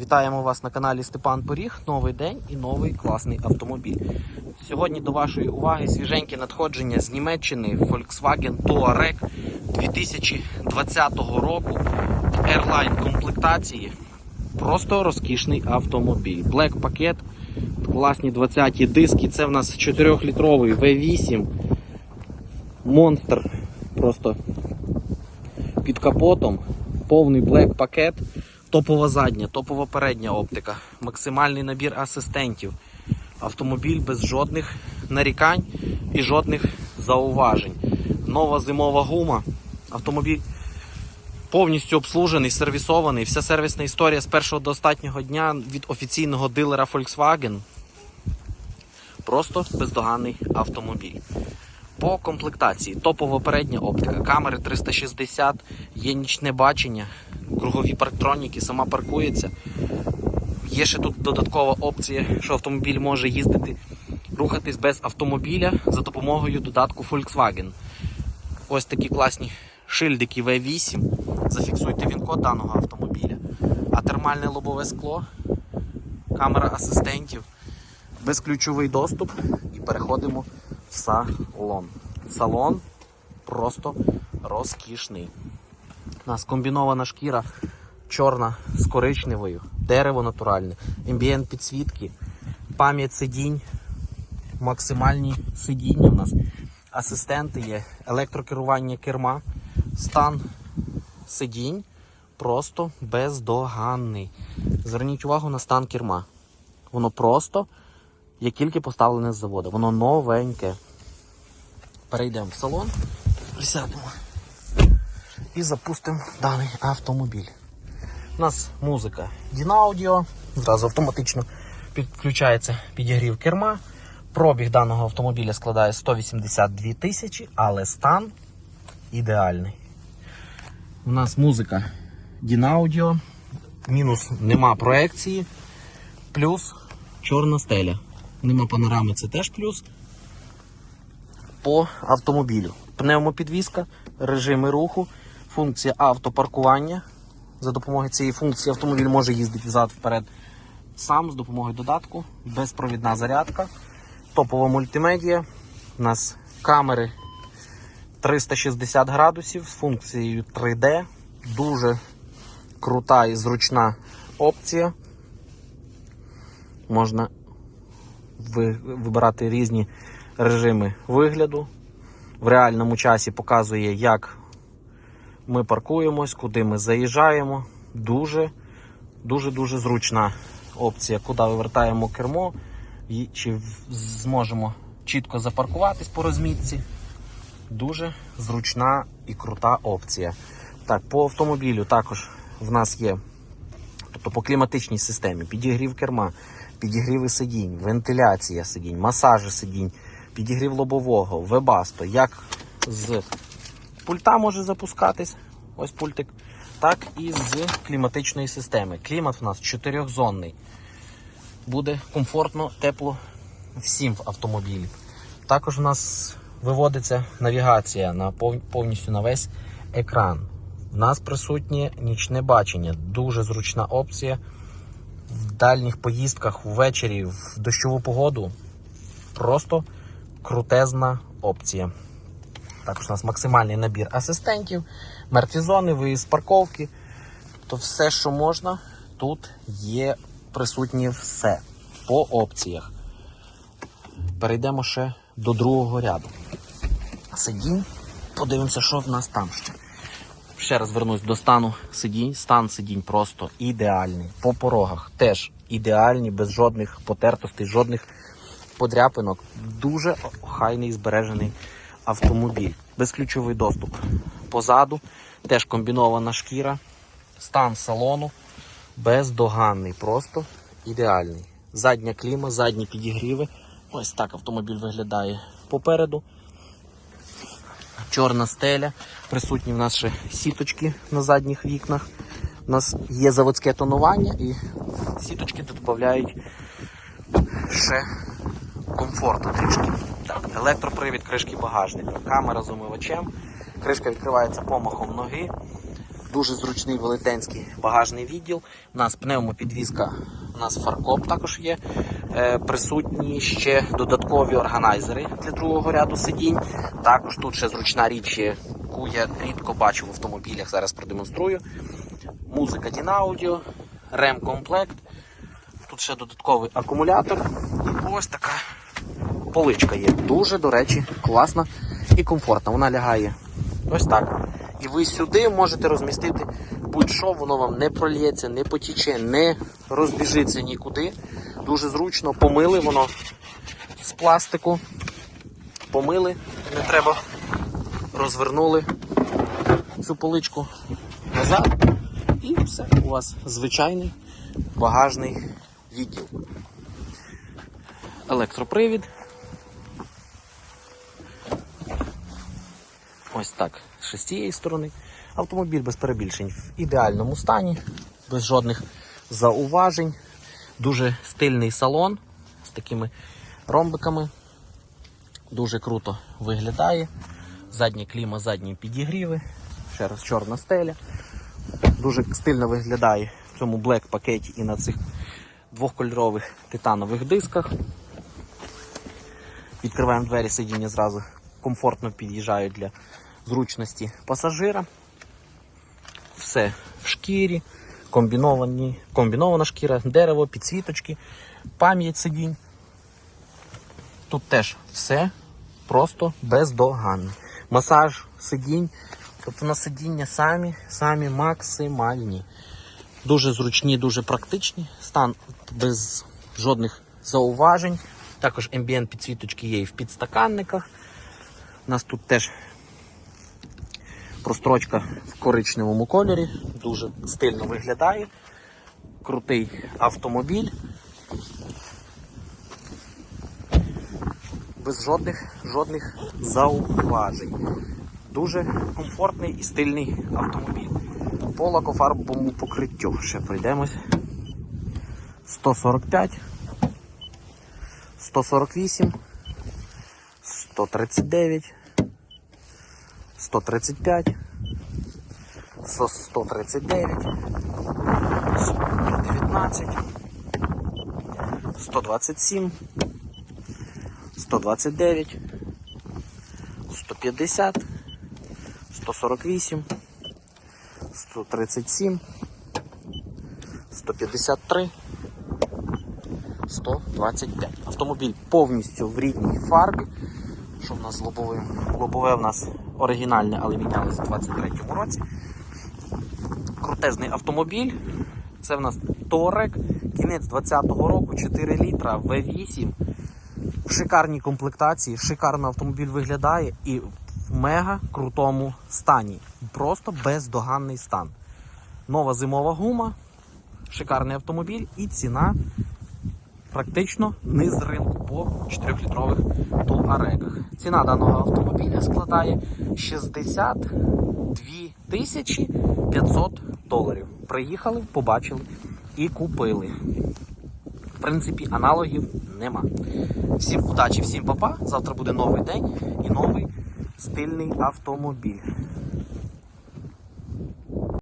Вітаємо вас на каналі Степан Поріг. Новий день і новий класний автомобіль. Сьогодні до вашої уваги свіженьке надходження з Німеччини Volkswagen Touareg 2020 року Airline комплектації. Просто розкішний автомобіль. Black пакет, класні 20-ті диски. Це в нас 4-літровий V8. Монстр просто під капотом, повний блек пакет, топова задня, топова передня оптика, максимальний набір асистентів. Автомобіль без жодних нарікань і жодних зауважень. Нова зимова гума. Автомобіль повністю обслужений, сервісований. Вся сервісна історія з першого до останнього дня від офіційного дилера Volkswagen. Просто бездоганний автомобіль. По комплектації топова передня оптика, камери 360, є нічне бачення, кругові парктроніки, сама паркується. Є ще тут додаткова опція, що автомобіль може їздити, рухатись без автомобіля за допомогою додатку Volkswagen. Ось такі класні шильдики V8. Зафіксуйте він код даного автомобіля. А термальне лобове скло, камера асистентів, безключовий доступ і переходимо в салон. Салон просто розкішний. У нас комбінована шкіра чорна з коричневою, дерево натуральне, ембієнт підсвітки, пам'ять сидінь, максимальні сидіння у нас, асистенти є, електрокерування керма, стан сидінь просто бездоганний. Зверніть увагу на стан керма. Воно просто як тільки поставлене з заводу. Воно новеньке. Перейдемо в салон, присядемо і запустимо даний автомобіль. У нас музика Дінаудіо, зразу автоматично підключається підігрів керма. Пробіг даного автомобіля складає 182 тисячі, але стан ідеальний. У нас музика Дінаудіо, мінус нема проекції, плюс чорна стеля. Нема панорами, це теж плюс. По автомобілю. Пневмопідвізка, режими руху, функція автопаркування. За допомогою цієї функції автомобіль може їздити взад-вперед сам з допомогою додатку, безпровідна зарядка, топова мультимедія. У нас камери 360 градусів з функцією 3D. Дуже крута і зручна опція. Можна вибирати різні режими вигляду. В реальному часі показує, як ми паркуємось, куди ми заїжджаємо. Дуже, дуже, дуже зручна опція, куди вивертаємо кермо, і чи зможемо чітко запаркуватись по розмітці. Дуже зручна і крута опція. Так, по автомобілю також в нас є Тобто по кліматичній системі підігрів керма, підігріви сидінь, вентиляція сидінь, масажі сидінь, підігрів лобового, вебасто, як з пульта може запускатись, ось пультик, так і з кліматичної системи. Клімат у нас чотирьохзонний. Буде комфортно, тепло всім в автомобілі. Також у нас виводиться навігація на пов- повністю на весь екран. У нас присутнє нічне бачення, дуже зручна опція. В дальніх поїздках ввечері в дощову погоду. Просто крутезна опція. Також у нас максимальний набір асистентів, мертві зони, виїзд з парковки. То все, що можна, тут є присутнє все по опціях. Перейдемо ще до другого ряду. Сидінь, подивимося, що в нас там ще. Ще раз вернусь до стану сидінь. Стан сидінь просто ідеальний. По порогах теж ідеальні, без жодних потертостей, жодних подряпинок. Дуже охайний збережений автомобіль. Безключовий доступ. Позаду теж комбінована шкіра. Стан салону бездоганний, просто ідеальний. Задня кліма, задні підігріви. Ось так автомобіль виглядає попереду чорна стеля. Присутні в нас ще сіточки на задніх вікнах. У нас є заводське тонування і сіточки додають ще комфорту трішки. Так, електропривід кришки багажника, камера з умивачем, кришка відкривається помахом ноги. Дуже зручний велетенський багажний відділ. У нас пневмопідвізка, у нас фаркоп також є. Е, присутні ще додаткові органайзери для другого ряду сидінь. Також тут ще зручна річ, яку я рідко бачу в автомобілях. Зараз продемонструю. Музика Дінаудіо, рем-комплект. Тут ще додатковий акумулятор. І ось така поличка є. Дуже, до речі, класна і комфортна. Вона лягає ось так. І ви сюди можете розмістити будь-що, воно вам не прольється, не потіче, не розбіжиться нікуди. Дуже зручно помили воно з пластику. Помили, не треба. Розвернули цю поличку назад. І все, у вас звичайний багажний відділ. Електропривід. Ось так, ще з цієї сторони. Автомобіль без перебільшень в ідеальному стані, без жодних зауважень. Дуже стильний салон з такими ромбиками. Дуже круто виглядає. Задні кліма, задні підігріви. Ще раз чорна стеля. Дуже стильно виглядає в цьому блек пакеті і на цих двохкольорових титанових дисках. Відкриваємо двері сидіння зразу комфортно під'їжджають для зручності пасажира. Все в шкірі, комбіновані, комбінована шкіра, дерево, підсвіточки, пам'ять сидінь. Тут теж все просто бездоганно. Масаж сидінь, тобто на сидіння самі, самі максимальні. Дуже зручні, дуже практичні. Стан без жодних зауважень. Також ембієнт підсвіточки є і в підстаканниках. У нас тут теж прострочка в коричневому кольорі, дуже стильно виглядає. Крутий автомобіль. Без жодних, жодних зауважень. Дуже комфортний і стильний автомобіль. По лакофарбовому покриттю ще пройдемось. 145, 148, 139, 135, 139, 119, 127, 129, 150, 148, 137, 153, 125. Автомобіль повністю в рідній фарбі. Що в нас лобове? Лобове в нас оригінальне, але мінялося в 23-му році. Крутезний автомобіль. Це в нас Торек, кінець 20-го року, 4 літра, V8. В шикарній комплектації, шикарно автомобіль виглядає і в мега крутому стані. Просто бездоганний стан. Нова зимова гума, шикарний автомобіль і ціна практично низ ринку по 4-літрових туарегах. Ціна даного автомобіля складає 62 тисячі 500 доларів. Приїхали, побачили і купили. В принципі, аналогів нема. Всім удачі, всім папа. Завтра буде новий день і новий стильний автомобіль.